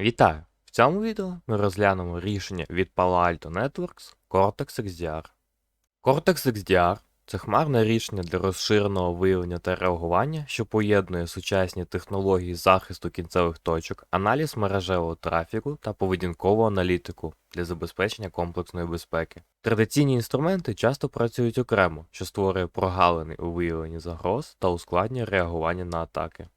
Вітаю! В цьому відео ми розглянемо рішення від Palo Alto Networks Cortex XDR. Cortex XDR це хмарне рішення для розширеного виявлення та реагування, що поєднує сучасні технології захисту кінцевих точок, аналіз мережевого трафіку та поведінкову аналітику для забезпечення комплексної безпеки. Традиційні інструменти часто працюють окремо, що створює прогалини у виявленні загроз та ускладнює реагування на атаки.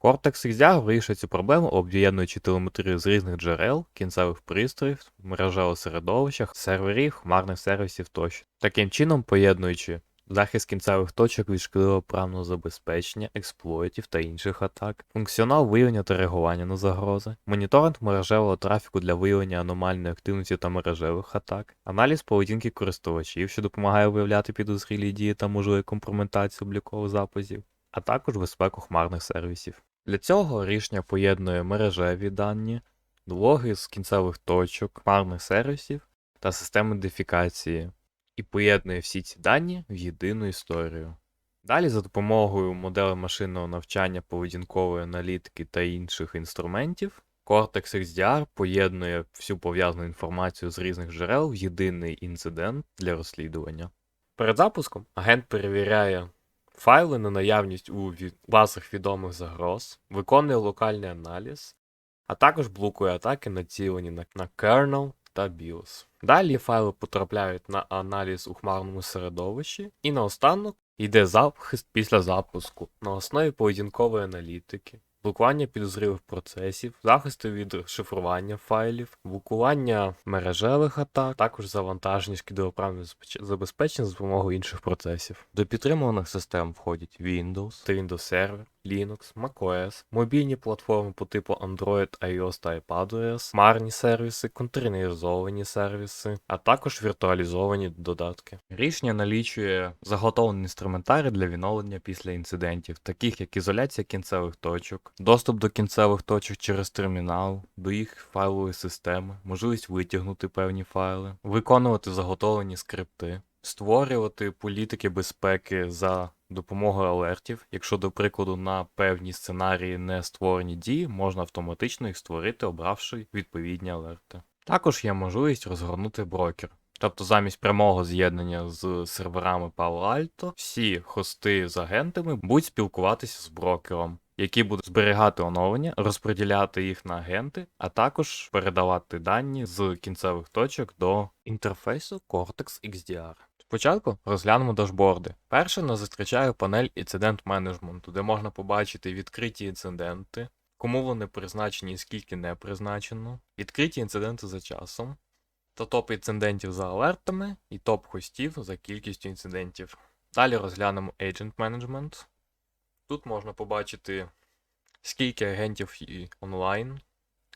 Cortex XDR вирішує цю проблему, об'єднуючи телеметрію з різних джерел, кінцевих пристроїв, мережевого середовища, серверів, хмарних сервісів тощо. Таким чином, поєднуючи захист кінцевих точок від шкідливого правного забезпечення, експлойтів та інших атак, функціонал виявлення та реагування на загрози, моніторинг мережевого трафіку для виявлення аномальної активності та мережевих атак, аналіз поведінки користувачів, що допомагає виявляти підозрілі дії та можливі компрометацію облікових записів, а також безпеку хмарних сервісів. Для цього рішення поєднує мережеві дані, логи з кінцевих точок, хмарних сервісів та системи ідентифікації і поєднує всі ці дані в єдину історію. Далі за допомогою моделей машинного навчання, поведінкової аналітики та інших інструментів, Cortex XDR поєднує всю пов'язану інформацію з різних джерел в єдиний інцидент для розслідування. Перед запуском агент перевіряє файли на наявність у базах відомих загроз, виконує локальний аналіз, а також блокує атаки, націлені на, на kernel та BIOS. Далі файли потрапляють на аналіз у хмарному середовищі, і наостанок йде захист після запуску на основі поведінкової аналітики. Блокування підозрілих процесів, захисту від шифрування файлів, блокування мережевих атак, також завантаження шкідливоправних забезпечення за допомогою інших процесів. До підтримуваних систем входять Windows та Windows Server, Linux, macOS, мобільні платформи по типу Android, iOS та iPadOS, хмарні сервіси, контейнеризовані сервіси, а також віртуалізовані додатки. Рішення налічує заготовлений інструментарій для відновлення після інцидентів, таких як ізоляція кінцевих точок, доступ до кінцевих точок через термінал, до їх файлової системи, можливість витягнути певні файли, виконувати заготовлені скрипти, створювати політики безпеки за допомогою алертів. Якщо, до прикладу, на певні сценарії не створені дії, можна автоматично їх створити, обравши відповідні алерти. Також є можливість розгорнути брокер. Тобто замість прямого з'єднання з серверами Palo Alto, всі хости з агентами будуть спілкуватися з брокером, який буде зберігати оновлення, розподіляти їх на агенти, а також передавати дані з кінцевих точок до інтерфейсу Cortex XDR. Спочатку розглянемо дашборди. Перше нас зустрічає панель інцидент менеджменту, де можна побачити відкриті інциденти, кому вони призначені і скільки не призначено, відкриті інциденти за часом, та топ інцидентів за алертами і топ хостів за кількістю інцидентів. Далі розглянемо Agent Management. Тут можна побачити, скільки агентів і онлайн,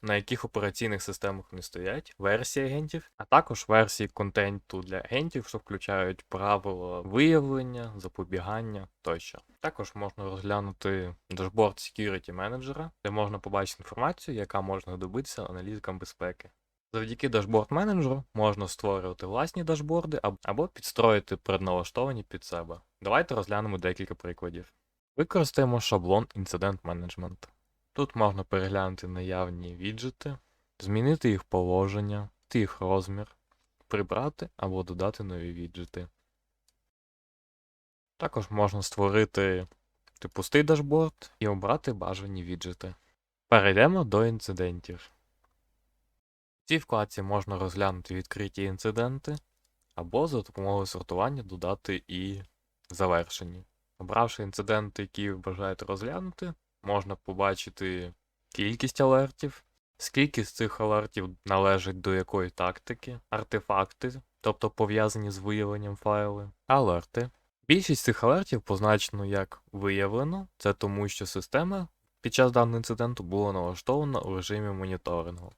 на яких операційних системах вони стоять, версії агентів, а також версії контенту для агентів, що включають правила виявлення, запобігання тощо. Також можна розглянути дашборд Security Manager, де можна побачити інформацію, яка можна добитися аналітикам безпеки. Завдяки дашборд менеджеру можна створювати власні дашборди або підстроїти предналаштовані під себе. Давайте розглянемо декілька прикладів. Використаємо шаблон Incident Management. Тут можна переглянути наявні віджити, змінити їх положення, їх розмір, прибрати або додати нові віджити. Також можна створити пустий дашборд і обрати бажані віджити. Перейдемо до інцидентів. В цій вкладці можна розглянути відкриті інциденти, або за допомогою сортування додати і завершені. Обравши інциденти, які ви бажаєте розглянути, можна побачити кількість алертів, скільки з цих алертів належить до якої тактики, артефакти, тобто пов'язані з виявленням файли, алерти. Більшість цих алертів позначено як виявлено, це тому, що система під час даного інциденту була налаштована у режимі моніторингу.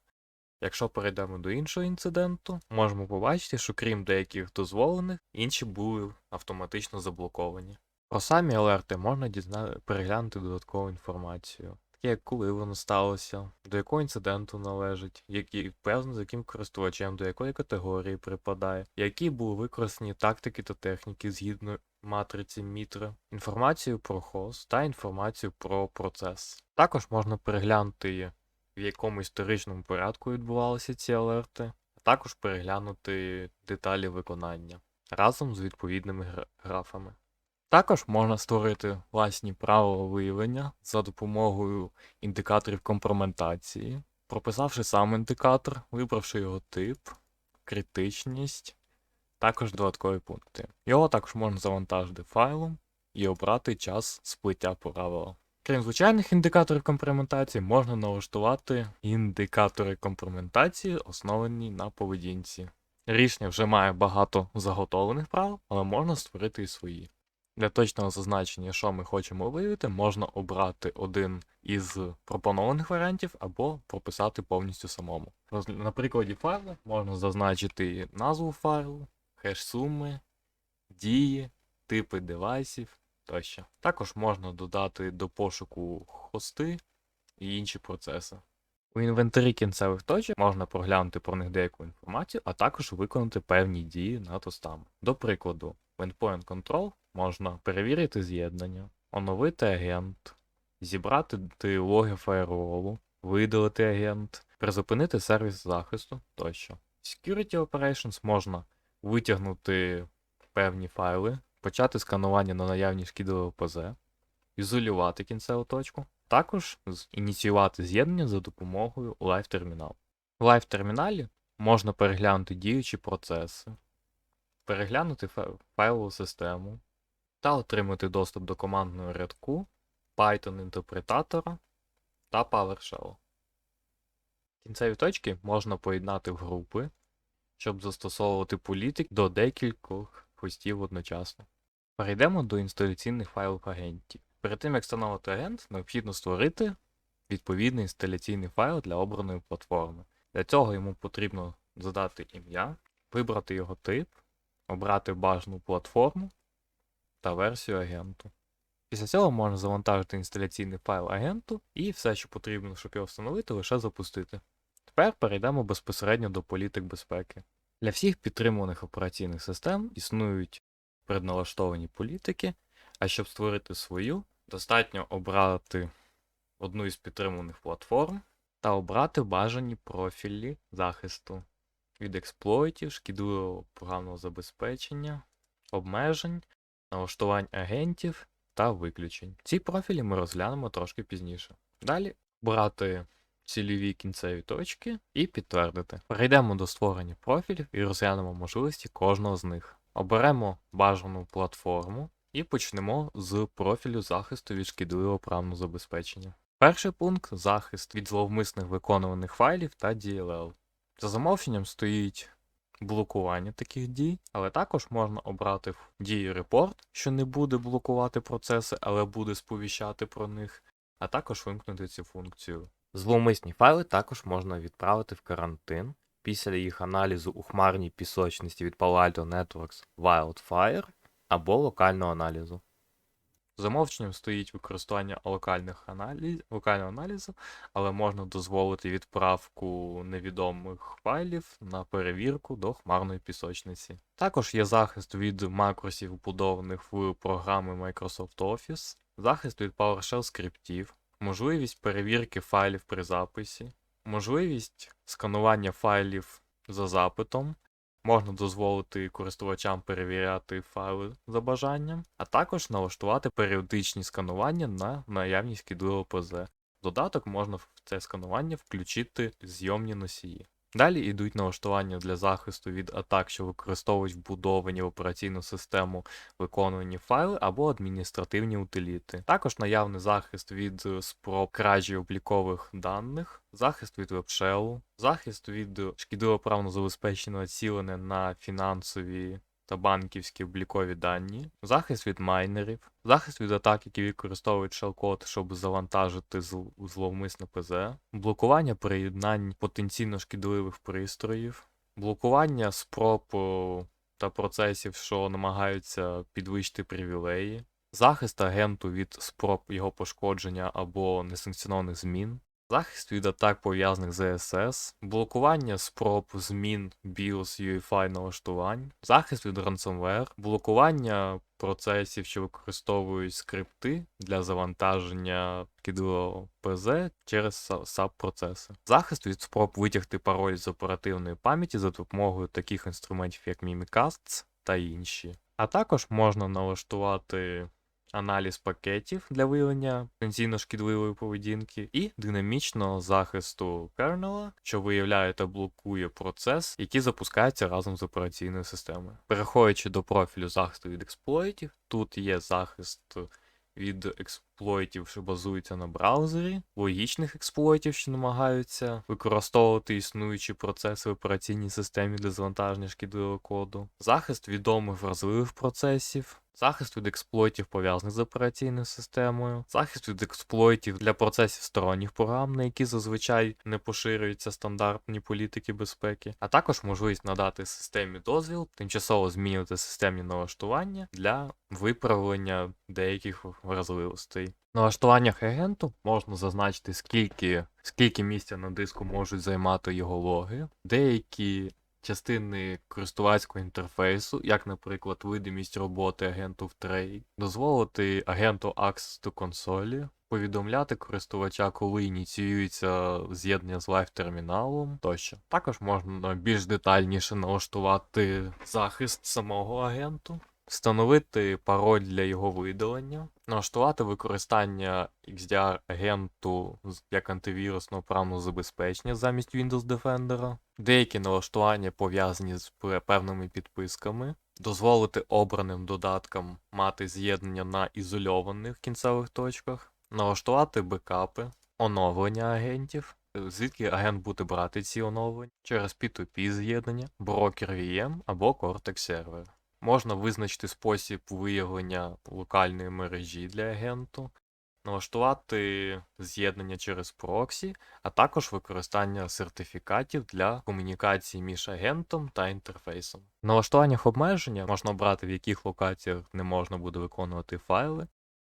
Якщо перейдемо до іншого інциденту, можемо побачити, що крім деяких дозволених, інші були автоматично заблоковані. Про самі алерти можна дізна... переглянути додаткову інформацію, таке як коли воно сталося, до якого інциденту належить, які певно з яким користувачем, до якої категорії припадає, які були використані тактики та техніки згідно матриці Мітра, інформацію про хост та інформацію про процес. Також можна переглянути в якому історичному порядку відбувалися ці алерти, а також переглянути деталі виконання разом з відповідними графами. Також можна створити власні правила виявлення за допомогою індикаторів компроментації, прописавши сам індикатор, вибравши його тип, критичність, також додаткові пункти. Його також можна завантажити файлом і обрати час сплиття правила. Крім звичайних індикаторів компроментації, можна налаштувати індикатори компроментації, основані на поведінці. Рішення вже має багато заготовлених правил, але можна створити і свої. Для точного зазначення, що ми хочемо виявити, можна обрати один із пропонованих варіантів або прописати повністю самому. На прикладі файлу можна зазначити назву файлу, хеш суми, дії, типи девайсів тощо. Також можна додати до пошуку хости і інші процеси. У інвентарі кінцевих точок можна проглянути про них деяку інформацію, а також виконати певні дії над хостами. До прикладу, в Endpoint Control можна перевірити з'єднання, оновити агент, зібрати логи фаєрволу, видалити агент, призупинити сервіс захисту тощо. Security Operations можна витягнути певні файли, почати сканування на наявність шкідливого ПЗ, ізолювати кінцеву точку, також ініціювати з'єднання за допомогою Live Terminal. В Live терміналі можна переглянути діючі процеси, переглянути файлову систему та отримати доступ до командного рядку, Python інтерпретатора та PowerShell. Кінцеві точки можна поєднати в групи, щоб застосовувати політик до декількох хостів одночасно. Перейдемо до інсталяційних файлів агентів. Перед тим як встановити агент, необхідно створити відповідний інсталяційний файл для обраної платформи. Для цього йому потрібно задати ім'я, вибрати його тип, обрати бажану платформу та версію агенту. Після цього можна завантажити інсталяційний файл агенту і все, що потрібно, щоб його встановити, лише запустити. Тепер перейдемо безпосередньо до політик безпеки. Для всіх підтримуваних операційних систем існують предналаштовані політики, а щоб створити свою, достатньо обрати одну із підтримуваних платформ та обрати бажані профілі захисту від експлойтів, шкідливого програмного забезпечення, обмежень, налаштувань агентів та виключень. Ці профілі ми розглянемо трошки пізніше. Далі обрати цільові кінцеві точки і підтвердити. Перейдемо до створення профілів і розглянемо можливості кожного з них. Оберемо бажану платформу і почнемо з профілю захисту від шкідливого програмного забезпечення. Перший пункт захист від зловмисних виконуваних файлів та DLL. За замовченням стоїть блокування таких дій, але також можна обрати в дії репорт, що не буде блокувати процеси, але буде сповіщати про них, а також вимкнути цю функцію. Зловмисні файли також можна відправити в карантин після їх аналізу у хмарній пісочності від Palo Alto Networks Wildfire або локального аналізу. Замовченням стоїть використання локальних аналіз... локального аналізу, але можна дозволити відправку невідомих файлів на перевірку до хмарної пісочниці. Також є захист від макросів, вбудованих в програми Microsoft Office, захист від PowerShell скриптів, можливість перевірки файлів при записі, можливість сканування файлів за запитом. Можна дозволити користувачам перевіряти файли за бажанням, а також налаштувати періодичні сканування на наявність шкідливого ПЗ. Додаток можна в це сканування включити зйомні носії. Далі йдуть налаштування для захисту від атак, що використовують вбудовані в операційну систему виконувані файли або адміністративні утиліти. Також наявний захист від е, спроб кражі облікових даних, захист від вебшелу, захист від шкідливо правно забезпеченого цілення на фінансові та банківські облікові дані, захист від майнерів, захист від атак, які використовують шелкод, щоб завантажити зл- зловмисне ПЗ, блокування приєднань потенційно шкідливих пристроїв, блокування спроб та процесів, що намагаються підвищити привілеї, захист агенту від спроб його пошкодження або несанкціонованих змін, Захист від атак пов'язаних з ESS, блокування спроб змін BIOS UEFI налаштувань, захист від ransomware, блокування процесів, що використовують скрипти для завантаження кидового ПЗ через SAP-процеси, захист від спроб витягти пароль з оперативної пам'яті за допомогою таких інструментів, як Mimikatz та інші. А також можна налаштувати аналіз пакетів для виявлення потенційно шкідливої поведінки, і динамічного захисту кернела, що виявляє та блокує процес, який запускається разом з операційною системою. Переходячи до профілю захисту від експлойтів, тут є захист від експлойтів, що базуються на браузері, логічних експлойтів, що намагаються використовувати існуючі процеси в операційній системі для завантаження шкідливого коду, захист відомих вразливих процесів. Захист від експлойтів пов'язаних з операційною системою, захист від експлойтів для процесів сторонніх програм, на які зазвичай не поширюються стандартні політики безпеки, а також можливість надати системі дозвіл, тимчасово змінювати системні налаштування для виправлення деяких вразливостей. В налаштуваннях агенту можна зазначити, скільки, скільки місця на диску можуть займати його логи, деякі частини користувацького інтерфейсу, як, наприклад, видимість роботи агенту в трей, дозволити агенту Access до консолі, повідомляти користувача, коли ініціюється з'єднання з лайв-терміналом тощо. Також можна більш детальніше налаштувати захист самого агенту. Встановити пароль для його видалення, налаштувати використання XDR-агенту як антивірусного програмного забезпечення замість Windows Defender, деякі налаштування пов'язані з певними підписками, дозволити обраним додаткам мати з'єднання на ізольованих кінцевих точках, налаштувати бекапи, оновлення агентів. Звідки агент буде брати ці оновлення через P2P з'єднання, брокер VM або Cortex сервер. Можна визначити спосіб виявлення локальної мережі для агенту, налаштувати з'єднання через проксі, а також використання сертифікатів для комунікації між агентом та інтерфейсом. В налаштуваннях обмеження можна обрати, в яких локаціях не можна буде виконувати файли,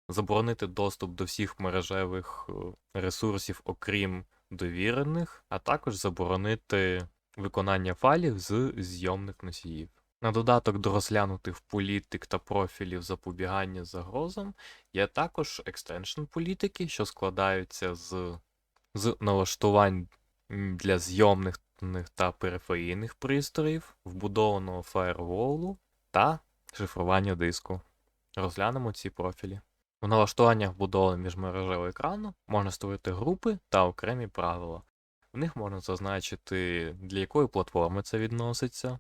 заборонити доступ до всіх мережевих ресурсів, окрім довірених, а також заборонити виконання файлів з зйомних носіїв. На додаток до розглянутих політик та профілів запобігання загрозам є також екстеншн політики, що складаються з з налаштувань для зйомних та периферійних пристроїв, вбудованого фаєрволу та шифрування диску. Розглянемо ці профілі. В налаштуваннях вбудованого міжмережевого екрану можна створити групи та окремі правила. В них можна зазначити, для якої платформи це відноситься,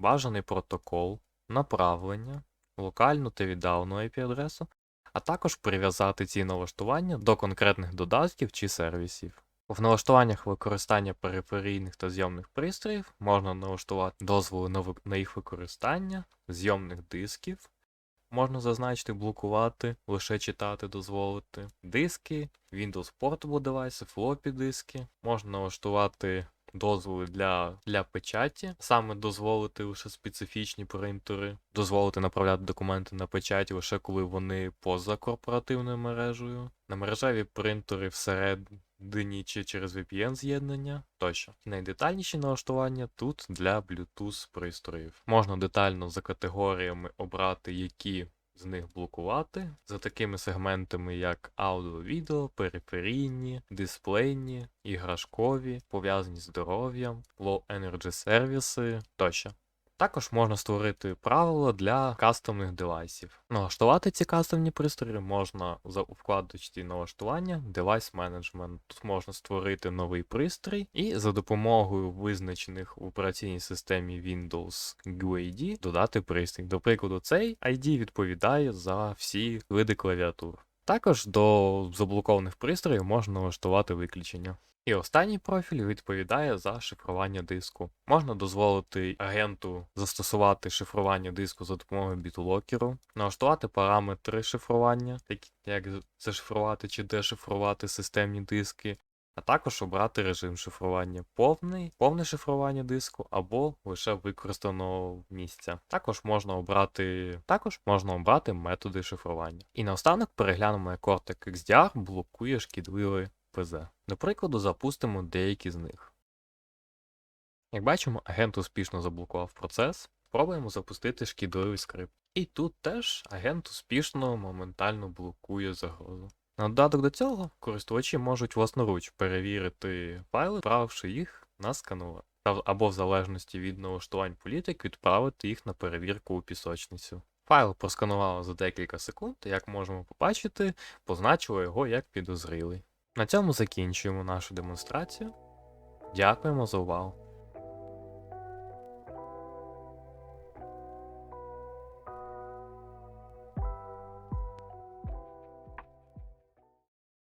бажаний протокол, направлення, локальну та віддалену IP-адресу, а також прив'язати ці налаштування до конкретних додатків чи сервісів. В налаштуваннях використання периферійних та зйомних пристроїв можна налаштувати дозволи на їх використання, зйомних дисків. Можна зазначити блокувати, лише читати дозволити, диски, Windows Portable Device, floppy диски. Можна налаштувати дозволи для для печаті, саме дозволити лише специфічні принтери, дозволити направляти документи на печаті лише коли вони поза корпоративною мережею, на мережеві принтери всередині чи через VPN з'єднання тощо. Найдетальніші налаштування тут для Bluetooth пристроїв. Можна детально за категоріями обрати, які з них блокувати за такими сегментами, як аудіо, відео, периферійні, дисплейні, іграшкові, пов'язані з здоров'ям, low energy сервіси тощо. Також можна створити правила для кастомних девайсів. Налаштувати ці кастомні пристрої можна за вкладочці налаштування Device Management. Тут можна створити новий пристрій і за допомогою визначених в операційній системі Windows GUID додати пристрій. До прикладу, цей ID відповідає за всі види клавіатур. Також до заблокованих пристроїв можна налаштувати виключення. І останній профіль відповідає за шифрування диску. Можна дозволити агенту застосувати шифрування диску за допомогою бітлокеру, налаштувати параметри шифрування, такі як зашифрувати чи дешифрувати системні диски, а також обрати режим шифрування повний, повне шифрування диску або лише використаного місця. Також можна обрати також можна обрати методи шифрування. І наостанок переглянемо, як Cortex XDR блокує шкідливі ПЗ. До прикладу, запустимо деякі з них. Як бачимо, агент успішно заблокував процес. Пробуємо запустити шкідливий скрипт. І тут теж агент успішно моментально блокує загрозу. На додаток до цього користувачі можуть власноруч перевірити файли, відправивши їх на сканувар. Та- Або в залежності від налаштувань політик відправити їх на перевірку у пісочницю. Файл просканувало за декілька секунд, як можемо побачити, позначило його як підозрілий. На цьому закінчуємо нашу демонстрацію. Дякуємо за увагу.